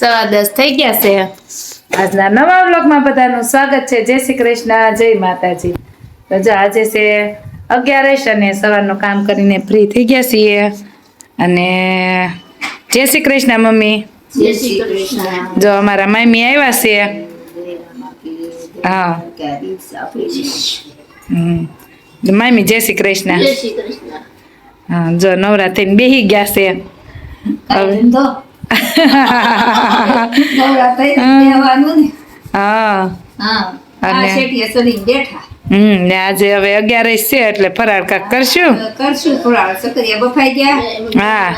સવા દસ થઈ ગયા છે. આજના નવા બ્લોગમાં બધાનું સ્વાગત છે. જય શ્રી કૃષ્ણ જય માતાજી. તો જો આજે છે અગિયારસ અને સવારનું કામ કરીને ફ્રી થઈ ગયા છીએ. અને જય શ્રી કૃષ્ણ મમ્મી. જો અમારા મામી આવ્યા છે. હા. હમ. મામી જય શ્રી કૃષ્ણ. હા જો નવરા થઈને બેહી ગયા છે. કાંઈ હા. હા. અને- આજે હવે અગિયાર છે એટલે ફરાળ કાક કરશું. કરશું ફરાળ. સકરિયા બફાઈ ગયા. હા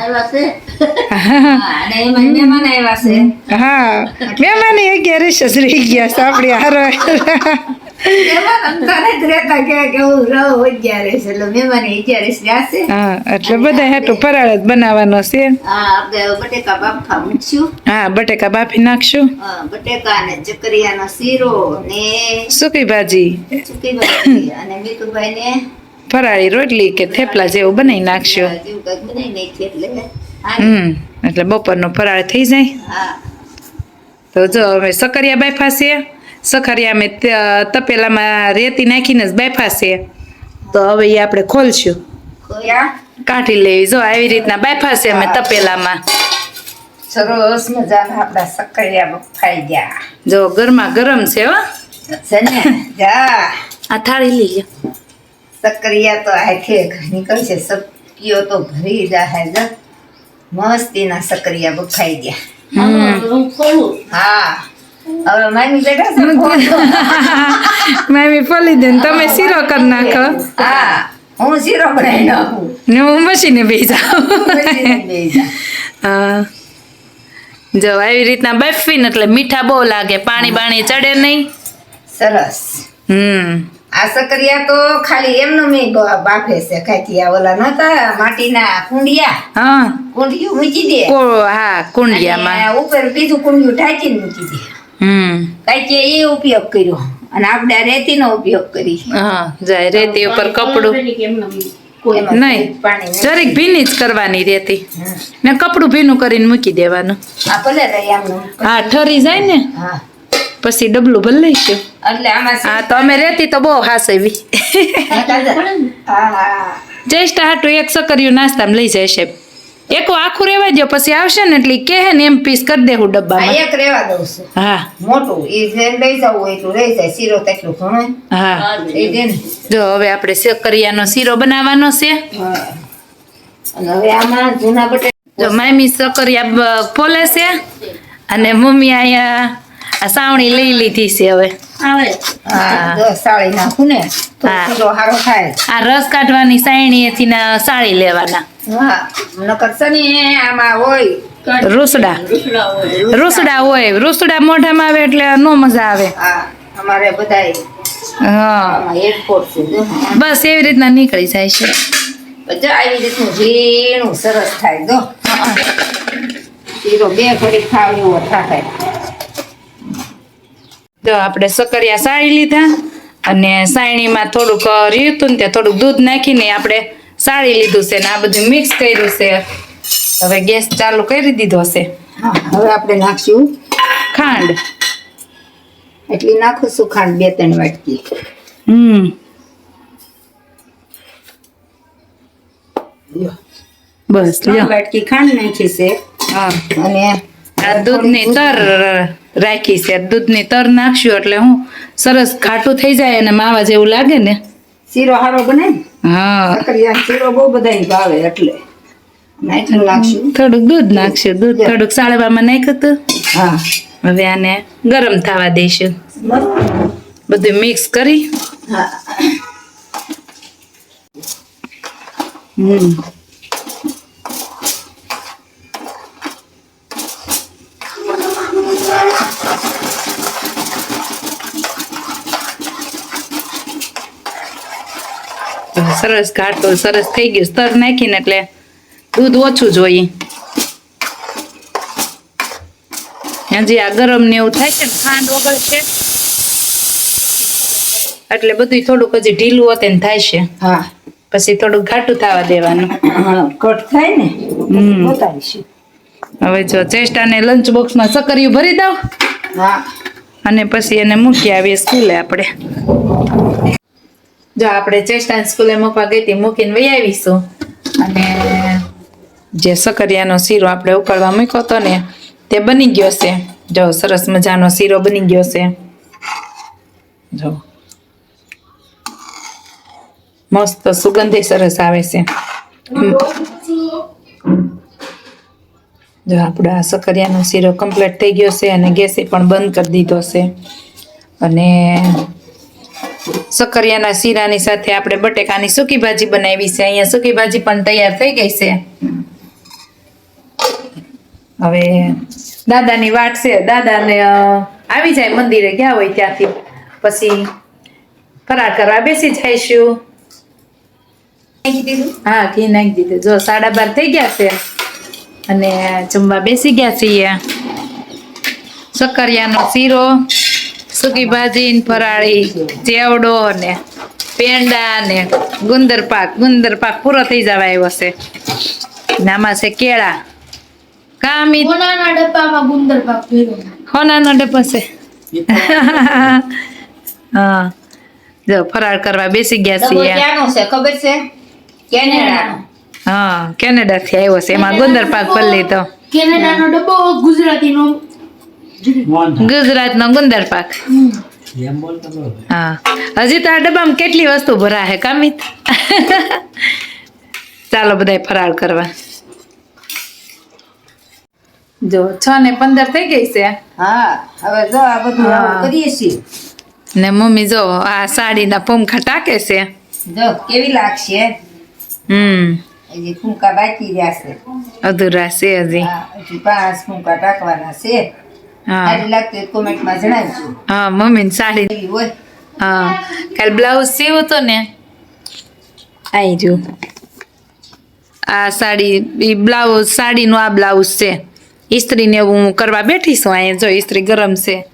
મહેમાન આવ્યા છે. હા મહેમાન અગિયાર જ રહી ગયા છે આપણી હારો એટલે બધા હેઠું ફરાળ જ બનાવવાનો છે. હા બટેકા બાફા નાખશું. બટેકા ને ચકરિયાનો શીરો ને સૂકી ભાજી. સૂકી ભાજી અને ને ફરાળી રોટલી કે થેપલા જેવું બનાવી નાખશું. હમ એટલે બપોરનો ફરાળ થઈ જાય. હા. તો જો હવે સકરિયા બાફા છે. સકરિયા મેં તપેલામાં રેતી નાખીને જ બાફા તો હવે એ આપણે ખોલશું. કાઢી લેવી. જો આવી રીતના બાફા અમે તપેલામાં. સરસ મજાના આપણા સક્કરિયા બફાઈ ગયા. જો ગરમા ગરમ છે હો. છે ને? જા. આ થાળી લઈ લે સક્કરિયા તો આખે નીકળશે સબકીઓ તો ભરી જાય જ. મસ્તીના સક્કરિયા બફાઈ ગયા. હા. હવે માની બેઠા છે મેં ફોલી દે તમે શીરો કરી નાખો. હું શીરો બનાવી નાખું. ને હું મશીને બે જાઉં. જા. આવી રીતના બાફીને એટલે મીઠા બહુ લાગે પાણી બાણી ચડે નહીં. સરસ. હમ. આ સકરિયા તો ખાલી એમનું મેં બાફે છે. ખાતી આ ઓલા નહોતા માટીના કુંડિયા. હા. કુંડિયું મૂકી દે. હા કુંડિયામાં. ઉપર બીજું કુંડિયું ઢાંકીને મૂકી દે. હમ. કે એ ઉપયોગ કર્યો. અને આપણે આ રેતીનો ઉપયોગ કરી હા જાય રેતી ઉપર કપડું. નહીં. જરીક ભીની જ કરવાની રેતી. ને કપડું ભીનું કરીને મૂકી દેવાનું. આ ભલે રહી આમનું હા ઠરી જાય ને. પછી ડબલું ભલે લઈશું એટલે હા તો અમે રેતી તો બહુ હાસવી. જસ્ટ હાટું એક સકરિયું નાસ્તામાં લઈ જાય છે. એક આખું રેવા દો પછી આવશે ને એટલે કે ને એમ પીસ કરી દેવું ડબ્બામાં. એક રેવા દઉં છું. હા. મોટું એ જેમ લઈ જવું હોય એટલું લઈ જાય શીરો તેટલું ઘણો. હા. એ જો હવે આપણે સકરિયાનો શીરો બનાવવાનો છે. હા. અને હવે આમાં જૂના બટે જો મામી સકરિયા ફોલે છે. અને મમ્મી અહીંયા આ સાવણી લઈ લીધી છે હવે. સાળી નાખું ને આ રસ કાઢવાની સાયણીએથી ના સાળી લેવાના. રૂસડા. રૂસડા હોય. રૂસડા મોઢામાં આવે એટલે નો મજા આવે. હા અમારે બધા હા. બસ એવી રીતના નીકળી જાય છે. આવી રીતનું ઝીણું સરસ થાય જો. શીરો બે ઘડી ખાવ એવો થાય. જો આપણે સકરિયા સાળી લીધા અને સાયણીમાં થોડુંક રહ્યું હતું ને ત્યાં થોડુંક દૂધ નાખીને આપણે સાળી લીધું છે ને આ બધું મિક્સ કર્યું છે. હવે ગેસ ચાલુ કરી દીધો છે. હવે આપણે નાખશું ખાંડ. એટલી નાખું ખાંડ બે ત્રણ વાટકી. હમ. બસ ત્રણ વાટકી ખાંડ નાખી છે. હા. અને આ દૂધની તર રાખી છે. દૂધની તર નાખશું એટલે હું સરસ ઘાટું થઈ જાય અને માવા જેવું લાગે ને. શીરો હારો બને હા. શીરો બહુ બધાને ભાવે એટલે. થોડુંક દૂધ નાખશું. દૂધ થોડુંક સાળવામાં નાખ્યું હતું. હા. હવે આને ગરમ થવા દઈશું. બધું મિક્સ કરી. હા. હમ. સરસ ઘાટો સરસ થઈ ગયું. સ્તર નાખીને એટલે દૂધ ઓછું જોઈએ. હજી આ ગરમ ને એવું થાય છે ને ખાંડ વગર છે. એટલે બધું થોડુંક હજી ઢીલું હોતે ને થાય છે. હા. પછી થોડુંક ઘાટું થવા દેવાનું. કટ થાય ને હમ. હવે જો ચેષ્ટાને લંચ બોક્સમાં સકરિયું ભરી દઉં. હા. અને પછી એને મૂકી આવીએ સ્કૂલે આપણે. જો આપણે ચેષ્ટાને સ્કૂલે મૂકવા ગઈ હતી, મૂકીને વહી આવીશું. અને જે સકરિયાનો શીરો આપણે ઉકળવા મૂક્યો હતો ને, તે બની ગયો છે. જો સરસ મજાનો શીરો બની ગયો છે. જો. મસ્ત સુગંધી સરસ આવે છે. જો આપણો આ સકરિયાનો શીરો કમ્પ્લીટ થઈ ગયો છે અને ગેસે પણ બંધ કરી દીધો છે. અને સકરિયાના શીરાની સાથે આપણે બટેકાની સૂકી ભાજી બનાવી છે. અહીંયા સૂકી ભાજી પણ તૈયાર થઈ ગઈ છે. હવે દાદાની વાટ છે. દાદાને આવી જાય મંદિરે ગયા હોય ત્યાંથી? પછી ફરાર કરવા બેસી જઈશું હા, ઘી નાખી દીધું. જો, સાડા બાર થઈ ગયા છે. અને જમવા બેસી ગયા છીએ. સકરિયાનો શીરો સૂકી ભાજી ને ફરાળી ચેવડો ને પેંડા ને ગુંદર પાક ગુંદર પાક પૂરો થઈ જવા આવ્યો છે. ને છે કેળા. કામી કોનાના ડબ્બામાં ગુંદર પાક ભેગો હોનાનો ડબ્બા છે. હા. જો ફરાળ કરવા બેસી ગયા છીએ. છે? ખબર છે? કેનેડા હા કેનેડાથી આવ્યો છે. એમાં ગુંદર પાક ભરી લીધો. કેનેડાનો ડબ્બો ગુજરાતીનો ગુજરાતનો ગુંદર પાક. હા. હજી તો આ ડબ્બામાં કેટલી વસ્તુ ભરાશે કામિત? ચાલો બધાય ફરાળ કરવા. જો છ ને પંદર થઈ ગઈ છે. હા હવે જો આ બધું કરીએ છીએ. ને મમ્મી જો આ સાડીના પંખા ટાકે છે. જો કેવી લાગશે? હમ. હજી ફૂંકા બાકી રહ્યા છે. અધૂરા છે હજી. હા, હજી પાંચ ફૂંકા ટાકવાના છે. હા સારી લાગતી કોમેન્ટમાં જણાવજો. હા મમ્મી સાડી. હોય. હા. કાલ બ્લાઉઝ સીવું તો ને? આવી રહ્યું. આ સાડી એ બ્લાઉઝ સાડીનું આ બ્લાઉઝ છે. ઇસ્ત્રીને એવું હું કરવા બેઠી છું અહીંયા. જો ઇસ્ત્રી ગરમ છે.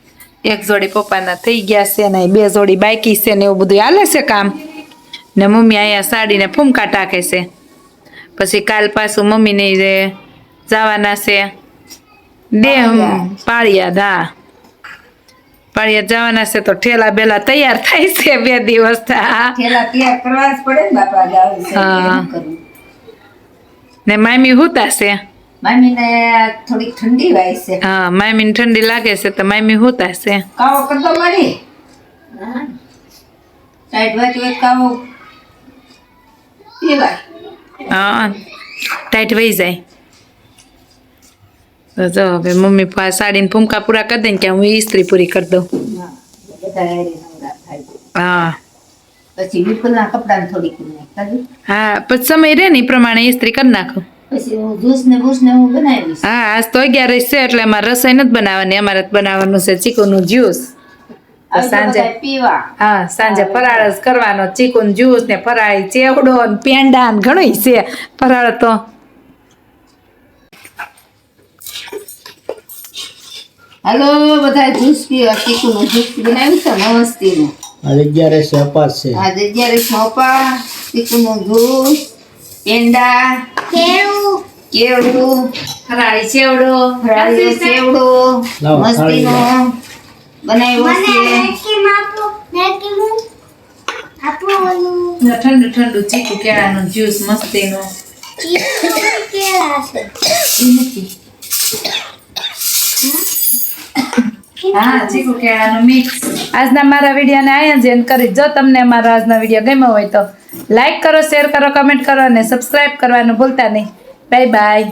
એક જોડી પપ્પાના થઈ ગયા છે ને બે જોડી બાકી છે ને એવું બધું હાલે છે કામ. ને મમ્મી અહીંયા સાડીને ફૂમકા ટાકે છે. પછી કાલ પાછું મમ્મીને જે જવાના છે. દેહ પાળિયા. હા પાળિયા જવાના છે તો ઠેલા બેલા તૈયાર થાય છે બે દિવસ થા. થેલા તૈયાર કરવા જ પડે ને બાપા જાવ છે ને મામી હુતા છે? મામીને થોડીક ઠંડી વાય છે. હા મામીને ઠંડી લાગે છે તો મામી હુતા છે? કાવો કરતો મારી? સાઈડ વાંચી હોય કાવો. પીવાય હા ટાઈટ વહી જાય. તો જો હવે મમ્મી પા સાડીને ફૂમકા પૂરા કરી દે ને કે હું ઇસ્ત્રી પૂરી કરી દઉં. હા, પછી વિપુલના કપડાને થોડીક હા પછી સમય રે ને એ પ્રમાણે ઇસ્ત્રી કરી નાખું. હું આજ તો અગિયાર છે એટલે અમારે રસોઈ નથી બનાવવાની અમારે બનાવવાનું છે ચીકુનું જ્યુસ. સાંજે પીવા. હા સાંજે ફરાળ જ કરવાનો ચીકુન જ્યુસ ને ફરાળી ચેવડો ને પેંડા ને ઘણું છે. ફરાળ તો હાલો બધા જ્યુસ પીવા ચીકુનું જ્યુસ બનાવ્યું છે મસ્તીનું આજે અગિયારસ અપાસ છે. આજે અગિયારસ મોપા ચીકુનું જ્યુસ પેંડા કેળું. કેવડું ફરાળી ચેવડો ફરાળી સેવડો મસ્તીનો બનાવ્યો છે. ને ઠંડુ ઠંડુ ચીકુ કેળાનું જ્યુસ મસ્તીનું. કેળા છે. હા ચીકુ કેળાનું મિક્સ આજના મારા વિડીયોને અહીંયા જ end કરી. જો તમને મારો આજનો વીડિયો ગમ્યો હોય તો લાઈક કરો શેર કરો કમેન્ટ કરો અને સબસ્ક્રાઈબ કરવાનું ભૂલતા નહીં. Bye bye